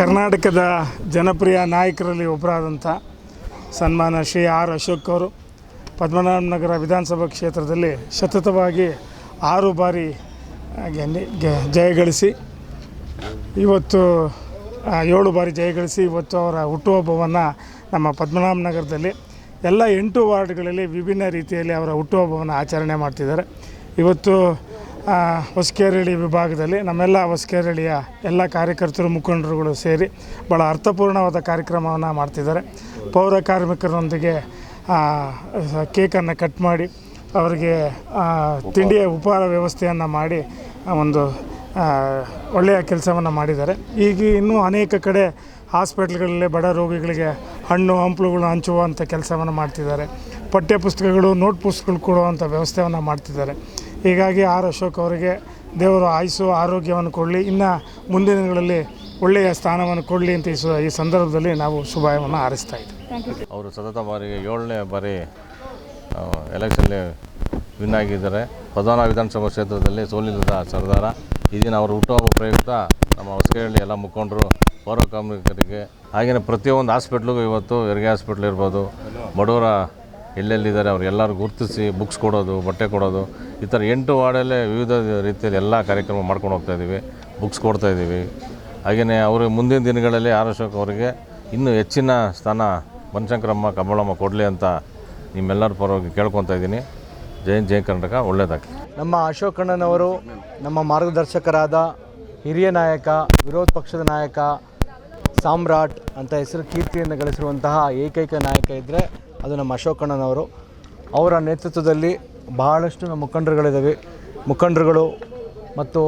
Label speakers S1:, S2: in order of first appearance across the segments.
S1: ಕರ್ನಾಟಕದ ಜನಪ್ರಿಯ ನಾಯಕರಲ್ಲಿ ಒಬ್ಬರಾದಂಥ ಸನ್ಮಾನ ಶ್ರೀ ಆರ್ ಅಶೋಕ್ ಅವರು. ಪದ್ಮನಾಭನಗರ ವಿಧಾನಸಭಾ ಕ್ಷೇತ್ರದಲ್ಲಿ ಸತತವಾಗಿ ಆರು ಬಾರಿ ಜಯಗಳಿಸಿ ಇವತ್ತು ಏಳು ಬಾರಿ ಜಯಗಳಿಸಿ ಇವತ್ತು ಅವರ ಹುಟ್ಟುಹಬ್ಬವನ್ನು ನಮ್ಮ ಪದ್ಮನಾಭನಗರದಲ್ಲಿ ಎಲ್ಲ ಎಂಟು ವಾರ್ಡ್ಗಳಲ್ಲಿ ವಿಭಿನ್ನ ರೀತಿಯಲ್ಲಿ ಅವರ ಹುಟ್ಟುಹಬ್ಬವನ್ನು ಆಚರಣೆ ಮಾಡ್ತಿದ್ದಾರೆ. ಇವತ್ತು ಹೊಸಕೇರಳಿ ವಿಭಾಗದಲ್ಲಿ ನಮ್ಮೆಲ್ಲ ಹೊಸಕೇರಳಿಯ ಎಲ್ಲ ಕಾರ್ಯಕರ್ತರು, ಮುಖಂಡರುಗಳು ಸೇರಿ ಭಾಳ ಅರ್ಥಪೂರ್ಣವಾದ ಕಾರ್ಯಕ್ರಮವನ್ನು ಮಾಡ್ತಿದ್ದಾರೆ. ಪೌರ ಕಾರ್ಮಿಕರೊಂದಿಗೆ ಕೇಕನ್ನು ಕಟ್ ಮಾಡಿ, ಅವರಿಗೆ ತಿಂಡಿಯ ಉಪಹಾರ ವ್ಯವಸ್ಥೆಯನ್ನು ಮಾಡಿ ಒಂದು ಒಳ್ಳೆಯ ಕೆಲಸವನ್ನು ಮಾಡಿದ್ದಾರೆ. ಈಗ ಇನ್ನೂ ಅನೇಕ ಕಡೆ ಹಾಸ್ಪಿಟ್ಲ್ಗಳಲ್ಲಿ ಬಡ ರೋಗಿಗಳಿಗೆ ಹಣ್ಣು, ಹಂಪ್ಲುಗಳು ಹಂಚುವಂಥ ಕೆಲಸವನ್ನು ಮಾಡ್ತಿದ್ದಾರೆ. ಪಠ್ಯಪುಸ್ತಕಗಳು ನೋಟ್ ಪುಸ್ತಕಗಳು ಕೊಡುವಂಥ ವ್ಯವಸ್ಥೆಯನ್ನು ಮಾಡ್ತಿದ್ದಾರೆ. ಹೀಗಾಗಿ ಆರ್ ಅಶೋಕ್ ಅವರಿಗೆ ದೇವರು ಆಯುಸ್ಸು ಆರೋಗ್ಯವನ್ನು ಕೊಡಲಿ. ಇನ್ನು ಮುಂದಿನ ದಿನಗಳಲ್ಲಿ ಒಳ್ಳೆಯ ಸ್ಥಾನವನ್ನು ಕೊಡಲಿ ಅಂತ ಈ ಸ- ಈ ಸಂದರ್ಭದಲ್ಲಿ ನಾವು ಶುಭಾಯವನ್ನು ಹಾರಿಸ್ತಾ ಇದ್ದೀವಿ
S2: ಅವರು ಸತತ ಬಾರಿಗೆ ಏಳನೇ ಬಾರಿ ಎಲೆಕ್ಷನ್ಲಿ ವಿನ್ ಆಗಿದ್ದಾರೆ. ಪ್ರಧಾನ ವಿಧಾನಸಭಾ ಕ್ಷೇತ್ರದಲ್ಲಿ ಸೋಲಿಲ್ಲದ ಸರ್ದಾರ. ಈ ದಿನ ಅವರು ಹುಟ್ಟುಹಬ್ಬ ಪ್ರಯುಕ್ತ ನಮ್ಮ ಹೊಸಕೇಳಿ ಎಲ್ಲ ಮುಖಂಡರು ಪೌರ ಕಾರ್ಮಿಕರಿಗೆ ಹಾಗೆಯೇ ಪ್ರತಿಯೊಂದು ಹಾಸ್ಪಿಟ್ಲಿಗೂ ಇವತ್ತು ಹೆರಿಗೆ ಹಾಸ್ಪಿಟ್ಲ್ ಇರ್ಬೋದು ಬಡವರ ಎಲ್ಲೆಲ್ಲಿದ್ದಾರೆ ಎಲ್ಲರೂ ಗುರುತಿಸಿ ಬುಕ್ಸ್ ಕೊಡೋದು, ಬಟ್ಟೆ ಕೊಡೋದು. ಈ ಥರ ಎಂಟು ವಾರ್ಡಲ್ಲೇ ವಿವಿಧ ರೀತಿಯಲ್ಲಿ ಎಲ್ಲ ಕಾರ್ಯಕ್ರಮ ಮಾಡ್ಕೊಂಡು ಹೋಗ್ತಾ ಇದ್ದೀವಿ ಬುಕ್ಸ್ ಕೊಡ್ತಾ ಇದ್ದೀವಿ. ಹಾಗೆಯೇ ಅವರು ಮುಂದಿನ ದಿನಗಳಲ್ಲಿ ಆರ್ ಅಶೋಕ್ ಅವರಿಗೆ ಇನ್ನೂ ಹೆಚ್ಚಿನ ಸ್ಥಾನ ಬನಶಂಕರಮ್ಮ, ಕಮಲಮ್ಮ ಕೊಡಲಿ ಅಂತ ನಿಮ್ಮೆಲ್ಲರ ಪರವಾಗಿ ಕೇಳ್ಕೊತಾ ಇದ್ದೀನಿ. ಜೈ ಜಯ ಕರ್ನಾಟಕ ಒಳ್ಳೆಯದಾಗಲಿ
S3: ನಮ್ಮ ಅಶೋಕಣ್ಣನವರು ನಮ್ಮ ಮಾರ್ಗದರ್ಶಕರಾದ ಹಿರಿಯ ನಾಯಕ, ವಿರೋಧ ಪಕ್ಷದ ನಾಯಕ, ಸಾಮ್ರಾಟ್ ಅಂತ ಹೆಸರು ಕೀರ್ತಿಯನ್ನು ಗಳಿಸಿರುವಂತಹ ಏಕೈಕ ನಾಯಕ ಇದ್ದರೆ ಅದು ನಮ್ಮ ಅಶೋಕಣ್ಣನವರು ಅವರ ನೇತೃತ್ವದಲ್ಲಿ ಬಹಳಷ್ಟು ನಮ್ಮ ಮುಖಂಡರುಗಳಿದ್ದಾವೆ ಮುಖಂಡರುಗಳು ಮತ್ತು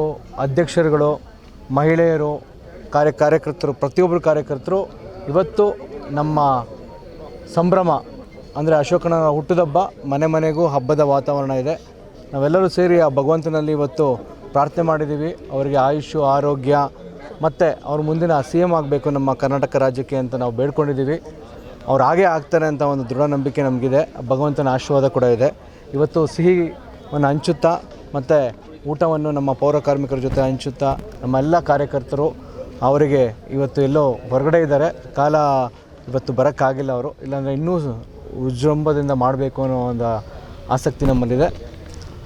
S3: ಅಧ್ಯಕ್ಷರುಗಳು, ಮಹಿಳೆಯರು, ಕಾರ್ಯ ಕಾರ್ಯಕರ್ತರು, ಪ್ರತಿಯೊಬ್ಬರು ಕಾರ್ಯಕರ್ತರು ಇವತ್ತು ನಮ್ಮ ಸಂಭ್ರಮ ಅಂದರೆ ಅಶೋಕನ ಹುಟ್ಟಿದಬ್ಬ ಮನೆ ಮನೆಗೂ ಹಬ್ಬದ ವಾತಾವರಣ ಇದೆ. ನಾವೆಲ್ಲರೂ ಸೇರಿ ಆ ಭಗವಂತನಲ್ಲಿ ಇವತ್ತು ಪ್ರಾರ್ಥನೆ ಮಾಡಿದ್ದೀವಿ. ಅವರಿಗೆ ಆಯುಷು ಆರೋಗ್ಯ ಮತ್ತು ಅವ್ರ ಮುಂದಿನ ಸಿ ಎಂ ಆಗಬೇಕು ನಮ್ಮ ಕರ್ನಾಟಕ ರಾಜ್ಯಕ್ಕೆ ಅಂತ ನಾವು ಬೇಡ್ಕೊಂಡಿದ್ದೀವಿ. ಅವ್ರು ಹಾಗೇ ಆಗ್ತಾರೆ ಅಂತ ಒಂದು ದೃಢ ನಂಬಿಕೆ ನಮಗಿದೆ. ಭಗವಂತನ ಆಶೀರ್ವಾದ ಕೂಡ ಇದೆ. ಇವತ್ತು ಸಿಹಿವನ್ನು ಹಂಚುತ್ತಾ ಮತ್ತು ಊಟವನ್ನು ನಮ್ಮ ಪೌರ ಕಾರ್ಮಿಕರ ಜೊತೆ ಹಂಚುತ್ತಾ ನಮ್ಮ ಎಲ್ಲ ಕಾರ್ಯಕರ್ತರು ಅವರಿಗೆ ಇವತ್ತು ಎಲ್ಲೋ ಹೊರಗಡೆ ಇದ್ದಾರೆ. ಕಾಲ ಇವತ್ತು ಬರೋಕ್ಕಾಗಿಲ್ಲ ಅವರು. ಇಲ್ಲಾಂದರೆ ಇನ್ನೂ ವಿಜೃಂಭದಿಂದ ಮಾಡಬೇಕು ಅನ್ನೋ ಒಂದು ಆಸಕ್ತಿ ನಮ್ಮಲ್ಲಿದೆ.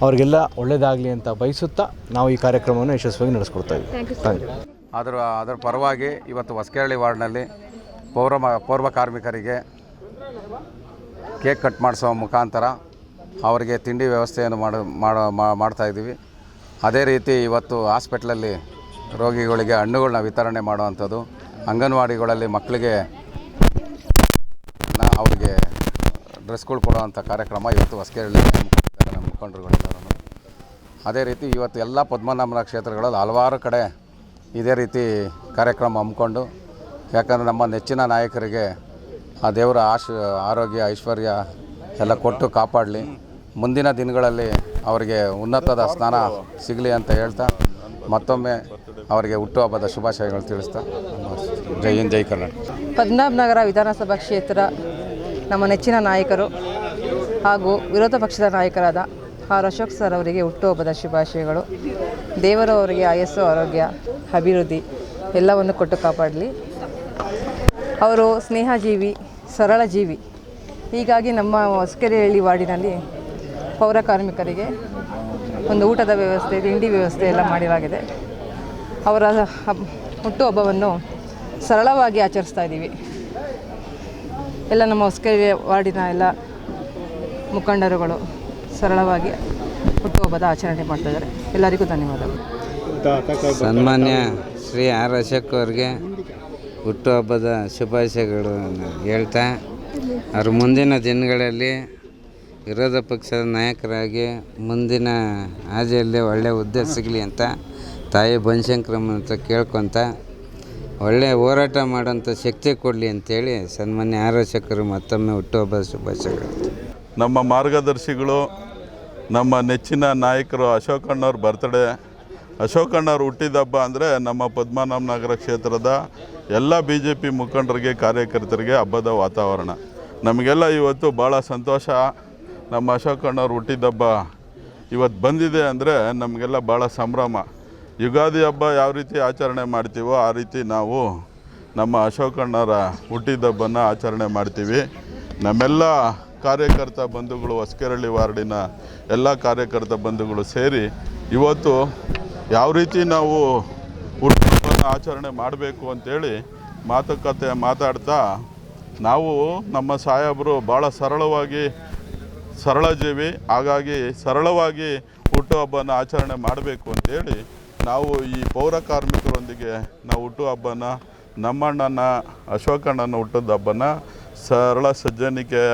S3: ಅವರಿಗೆಲ್ಲ ಒಳ್ಳೆಯದಾಗಲಿ ಅಂತ ಬಯಸುತ್ತಾ ನಾವು ಈ ಕಾರ್ಯಕ್ರಮವನ್ನು ಯಶಸ್ವಿಯಾಗಿ ನಡೆಸ್ಕೊಡ್ತಾ ಇದ್ದೀವಿ. ಆದರೂ
S4: ಅದರ ಅದರ ಪರವಾಗಿ ಇವತ್ತು ಹೊಸಕೆರಳಿ ವಾರ್ಡ್ನಲ್ಲಿ ಪೌರ ಪೌರ್ವ ಕಾರ್ಮಿಕರಿಗೆ ಕೇಕ್ ಕಟ್ ಮಾಡಿಸೋ ಮುಖಾಂತರ ಅವರಿಗೆ ತಿಂಡಿ ವ್ಯವಸ್ಥೆಯನ್ನು ಮಾಡ್ತಾ ಇದ್ದೀವಿ. ಅದೇ ರೀತಿ ಇವತ್ತು ಹಾಸ್ಪಿಟ್ಲಲ್ಲಿ ರೋಗಿಗಳಿಗೆ ಹಣ್ಣುಗಳನ್ನ ವಿತರಣೆ ಮಾಡುವಂಥದ್ದು, ಅಂಗನವಾಡಿಗಳಲ್ಲಿ ಮಕ್ಕಳಿಗೆ ಅವರಿಗೆ ಡ್ರೆಸ್ಗಳು ಕೊಡುವಂಥ ಕಾರ್ಯಕ್ರಮ ಇವತ್ತು ಹೊಸಕೇರಿ ನಮ್ಮ ಮುಖಂಡರುಗಳೆಲ್ಲರೂ ಅದೇ ರೀತಿ ಇವತ್ತು ಎಲ್ಲ ಪದ್ಮನಾಭನ ಕ್ಷೇತ್ರಗಳಲ್ಲಿ ಹಲವಾರು ಕಡೆ ಇದೇ ರೀತಿ ಕಾರ್ಯಕ್ರಮ ಹಮ್ಮಿಕೊಂಡು ಯಾಕಂದರೆ ನಮ್ಮ ನೆಚ್ಚಿನ ನಾಯಕರಿಗೆ ಆ ದೇವರ ಆಶ, ಆರೋಗ್ಯ, ಐಶ್ವರ್ಯ ಎಲ್ಲ ಕೊಟ್ಟು ಕಾಪಾಡಲಿ. ಮುಂದಿನ ದಿನಗಳಲ್ಲಿ ಅವರಿಗೆ ಉನ್ನತದ ಸ್ಥಾನ ಸಿಗಲಿ ಅಂತ ಹೇಳ್ತಾ, ಮತ್ತೊಮ್ಮೆ ಅವರಿಗೆ ಹುಟ್ಟುಹಬ್ಬದ ಶುಭಾಶಯಗಳು ತಿಳಿಸ್ತಾ, ಜೈ ಹಿಂದ್, ಜೈ ಕರ್ನಾಟಕ.
S5: ಪದ್ಮನಾಭನಗರ ವಿಧಾನಸಭಾ ಕ್ಷೇತ್ರ ನಮ್ಮ ನೆಚ್ಚಿನ ನಾಯಕರು ಹಾಗೂ ವಿರೋಧ ಪಕ್ಷದ ನಾಯಕರಾದ ಆರ್ ಅಶೋಕ್ ಸರ್ ಅವರಿಗೆ ಹುಟ್ಟುಹಬ್ಬದ ಶುಭಾಶಯಗಳು. ದೇವರು ಅವರಿಗೆ ಆಯಸ್ಸು, ಆರೋಗ್ಯ, ಅಭಿವೃದ್ಧಿ ಎಲ್ಲವನ್ನು ಕೊಟ್ಟು ಕಾಪಾಡಲಿ. ಅವರು ಸ್ನೇಹಜೀವಿ ಸರಳ ಜೀವಿ ಹೀಗಾಗಿ ನಮ್ಮ ಹೊಸಕೆರೆಹಳ್ಳಿ ವಾರ್ಡಿನಲ್ಲಿ ಪೌರ ಕಾರ್ಮಿಕರಿಗೆ ಒಂದು ಊಟದ ವ್ಯವಸ್ಥೆ ತಿಂಡಿ ವ್ಯವಸ್ಥೆ ಎಲ್ಲ ಮಾಡಲಾಗಿದೆ. ಅವರ ಹಬ್, ಹುಟ್ಟುಹಬ್ಬವನ್ನು ಸರಳವಾಗಿ ಆಚರಿಸ್ತಾ ಇದ್ದೀವಿ. ಎಲ್ಲ ನಮ್ಮ ಹೊಸಕೆರೆ ವಾರ್ಡಿನ ಎಲ್ಲ ಮುಖಂಡರುಗಳು ಸರಳವಾಗಿ ಹುಟ್ಟುಹಬ್ಬದ ಆಚರಣೆ ಮಾಡ್ತಾ ಇದ್ದಾರೆ. ಎಲ್ಲರಿಗೂ ಧನ್ಯವಾದಗಳು.
S6: ಸನ್ಮಾನ್ಯ ಶ್ರೀ ಆರ್ ಅಶೋಕ್ ಅವ್ರಿಗೆ. ಹುಟ್ಟುಹಬ್ಬದ ಶುಭಾಶಯಗಳು ಹೇಳ್ತಾ, ಅವ್ರ ಮುಂದಿನ ದಿನಗಳಲ್ಲಿ ವಿರೋಧ ಪಕ್ಷದ ನಾಯಕರಾಗಿ ಮುಂದಿನ ಹಾದಿಯಲ್ಲಿ ಒಳ್ಳೆಯ ಹುದ್ದೆ ಸಿಗಲಿ ಅಂತ ತಾಯಿ ಬನಶಂಕರಮ್ಮನ ಹತ್ರ ಕೇಳ್ಕೊತ ಒಳ್ಳೆಯ ಹೋರಾಟ ಮಾಡೋಂಥ ಶಕ್ತಿ ಕೊಡಲಿ ಅಂತೇಳಿ ಸನ್ಮಾನ್ಯ ಆರೋಚಕರು ಮತ್ತೊಮ್ಮೆ ಹುಟ್ಟುಹಬ್ಬದ ಶುಭಾಶಯಗಳು.
S7: ನಮ್ಮ ಮಾರ್ಗದರ್ಶಿಗಳು, ನಮ್ಮ ನೆಚ್ಚಿನ ನಾಯಕರು ಅಶೋಕಣ್ಣವ್ರ ಬರ್ತ್ಡೇ ಅಶೋಕಣ್ಣವ್ರು ಹುಟ್ಟಿದಬ್ಬ ಅಂದರೆ ನಮ್ಮ ಪದ್ಮನಾಭನಗರ ಕ್ಷೇತ್ರದ ಎಲ್ಲ ಬಿ ಜೆ ಪಿ ಮುಖಂಡರಿಗೆ, ಕಾರ್ಯಕರ್ತರಿಗೆ ಹಬ್ಬದ ವಾತಾವರಣ. ನಮಗೆಲ್ಲ ಇವತ್ತು ಭಾಳ ಸಂತೋಷ. ನಮ್ಮ ಅಶೋಕಣ್ಣವ್ರು ಹುಟ್ಟಿದಬ್ಬ ಇವತ್ತು ಬಂದಿದೆ ಅಂದರೆ ನಮಗೆಲ್ಲ ಭಾಳ ಸಂಭ್ರಮ. ಯುಗಾದಿ ಹಬ್ಬ ಯಾವ ರೀತಿ ಆಚರಣೆ ಮಾಡ್ತೀವೋ ಆ ರೀತಿ ನಾವು ನಮ್ಮ ಅಶೋಕಣ್ಣರ ಹುಟ್ಟಿದಬ್ಬನ ಆಚರಣೆ ಮಾಡ್ತೀವಿ. ನಮ್ಮೆಲ್ಲ ಕಾರ್ಯಕರ್ತ ಬಂಧುಗಳು, ಹೊಸಕೆರಳ್ಳಿ ವಾರ್ಡಿನ ಎಲ್ಲ ಕಾರ್ಯಕರ್ತ ಬಂಧುಗಳು ಸೇರಿ ಇವತ್ತು ಯಾವ ರೀತಿ ನಾವು ಆಚರಣೆ ಮಾಡಬೇಕು ಅಂತೇಳಿ ಮಾತುಕತೆ ಮಾತಾಡ್ತಾ ನಾವು ನಮ್ಮ ಸಾಹೇಬರು ಭಾಳ ಸರಳವಾಗಿ ಸರಳ ಜೀವಿ ಹಾಗಾಗಿ ಸರಳವಾಗಿ ಹುಟ್ಟುಹಬ್ಬನ ಆಚರಣೆ ಮಾಡಬೇಕು ಅಂತೇಳಿ ನಾವು ಈ ಪೌರ ಕಾರ್ಮಿಕರೊಂದಿಗೆ ನಾವು ಹುಟ್ಟುಹಬ್ಬನ ನಮ್ಮಣ್ಣನ ಅಶೋಕಣ್ಣನ ಹುಟ್ಟದ ಹಬ್ಬನ ಸರಳ ಸಜ್ಜನಿಕೆಯ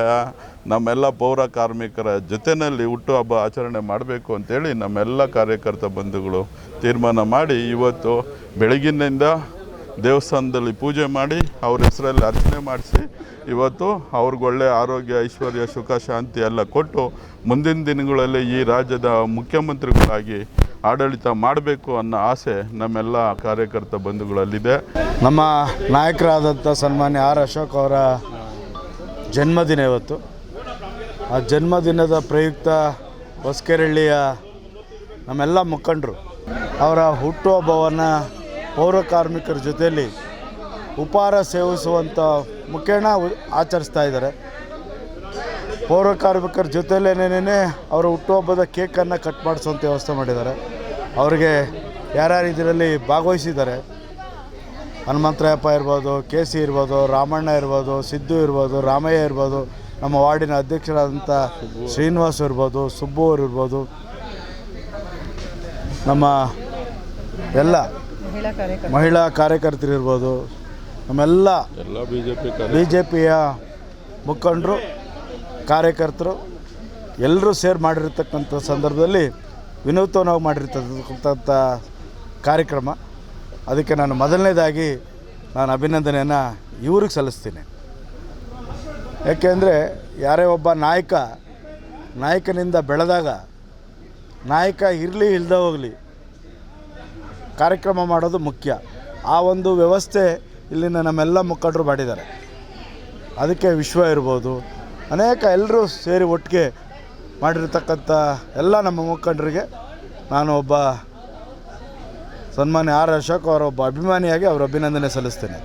S7: ನಮ್ಮೆಲ್ಲ ಪೌರ ಕಾರ್ಮಿಕರ ಜೊತೆಯಲ್ಲಿ ಹುಟ್ಟುಹಬ್ಬ ಆಚರಣೆ ಮಾಡಬೇಕು ಅಂತೇಳಿ ನಮ್ಮೆಲ್ಲ ಕಾರ್ಯಕರ್ತ ಬಂಧುಗಳು ತೀರ್ಮಾನ ಮಾಡಿ ಇವತ್ತು ಬೆಳಗಿನಿಂದ ದೇವಸ್ಥಾನದಲ್ಲಿ ಪೂಜೆ ಮಾಡಿ ಅವ್ರ ಹೆಸರಲ್ಲಿ ಅರ್ಚನೆ ಮಾಡಿಸಿ ಇವತ್ತು ಅವ್ರಿಗೊಳ್ಳೆ ಆರೋಗ್ಯ, ಐಶ್ವರ್ಯ, ಸುಖ, ಶಾಂತಿ ಎಲ್ಲ ಕೊಟ್ಟು ಮುಂದಿನ ದಿನಗಳಲ್ಲಿ ಈ ರಾಜ್ಯದ ಮುಖ್ಯಮಂತ್ರಿಗಳಾಗಿ ಆಡಳಿತ ಮಾಡಬೇಕು ಅನ್ನೋ ಆಸೆ ನಮ್ಮೆಲ್ಲ ಕಾರ್ಯಕರ್ತ ಬಂಧುಗಳಲ್ಲಿದೆ.
S8: ನಮ್ಮ ನಾಯಕರಾದಂಥ ಸನ್ಮಾನ್ಯ ಆರ್ ಅಶೋಕ್ ಅವರ ಜನ್ಮದಿನ ಇವತ್ತು. ಆ ಜನ್ಮದಿನದ ಪ್ರಯುಕ್ತ ಹೊಸಕೆರಳ್ಳಿಯ ನಮ್ಮೆಲ್ಲ ಮುಖಂಡರು, ಅವರ ಹುಟ್ಟುಹಬ್ಬವನ್ನು ಪೌರ ಕಾರ್ಮಿಕರ ಜೊತೆಯಲ್ಲಿ ಉಪಹಾರ ಸೇವಿಸುವಂಥ ಮುಖೇಣ ಆಚರಿಸ್ತಾ ಇದ್ದಾರೆ. ಪೌರ ಕಾರ್ಮಿಕರ ಜೊತೆಯಲ್ಲೇನೇನೇ ಅವರ ಹುಟ್ಟುಹಬ್ಬದ ಕೇಕನ್ನು ಕಟ್ ಮಾಡಿಸುವಂಥ ವ್ಯವಸ್ಥೆ ಮಾಡಿದ್ದಾರೆ. ಅವರಿಗೆ ಯಾರ್ಯಾರು ಇದರಲ್ಲಿ ಭಾಗವಹಿಸಿದ್ದಾರೆ ಹನುಮಂತರಾಯಪ್ಪ ಇರ್ಬೋದು ಕೆ ಸಿ ಇರ್ಬೋದು ರಾಮಣ್ಣ ಇರ್ಬೋದು ಸಿದ್ದು ಇರ್ಬೋದು ರಾಮಯ್ಯ ಇರ್ಬೋದು ನಮ್ಮ ವಾರ್ಡಿನ ಅಧ್ಯಕ್ಷರಾದಂಥ ಶ್ರೀನಿವಾಸ್ ಇರ್ಬೋದು ಸುಬ್ಬು ಅವರು ಇರ್ಬೋದು. ನಮ್ಮ ಎಲ್ಲ
S5: ಮಹಿಳಾ ಕಾರ್ಯಕರ್ತ
S8: ಕಾರ್ಯಕರ್ತರು ಇರ್ಬೋದು ನಮ್ಮೆಲ್ಲ
S7: ಎಲ್ಲ B J P
S8: B J ಪಿಯ ಮುಖಂಡರು ಕಾರ್ಯಕರ್ತರು ಎಲ್ಲರೂ ಸೇರ್ ಮಾಡಿರ್ತಕ್ಕಂಥ ಸಂದರ್ಭದಲ್ಲಿ ವಿನೂತನವಾಗಿ ಮಾಡಿರ್ತಕ್ಕಂಥ ಕಾರ್ಯಕ್ರಮ. ಅದಕ್ಕೆ ನಾನು ಮೊದಲನೇದಾಗಿ ನಾನು ಅಭಿನಂದನೆಯನ್ನು ಇವ್ರಿಗೆ ಸಲ್ಲಿಸ್ತೀನಿ. ಯಾಕೆಂದರೆ ಯಾರೇ ಒಬ್ಬ ನಾಯಕ, ನಾಯಕನಿಂದ ಬೆಳೆದಾಗ, ನಾಯಕ ಇರಲಿ ಇಲ್ಲದೆ ಹೋಗಲಿ, ಕಾರ್ಯಕ್ರಮ ಮಾಡೋದು ಮುಖ್ಯ. ಆ ಒಂದು ವ್ಯವಸ್ಥೆ ಇಲ್ಲಿನ ನಮ್ಮೆಲ್ಲ ಮುಖಂಡರು ಮಾಡಿದ್ದಾರೆ. ಅದಕ್ಕೆ ವಿಶ್ವ ಇರ್ಬೋದು. ಅನೇಕ ಎಲ್ಲರೂ ಸೇರಿ ಒಟ್ಟಿಗೆ ಮಾಡಿರ್ತಕ್ಕಂಥ ಎಲ್ಲ ನಮ್ಮ ಮುಖಂಡರಿಗೆ ನಾನು ಒಬ್ಬ ಸನ್ಮಾನ್ಯ ಆರ್ ಅಶೋಕ್ ಅವರೊಬ್ಬ ಅಭಿಮಾನಿಯಾಗಿ ಅವರ ಅಭಿನಂದನೆ ಸಲ್ಲಿಸ್ತೇನೆ.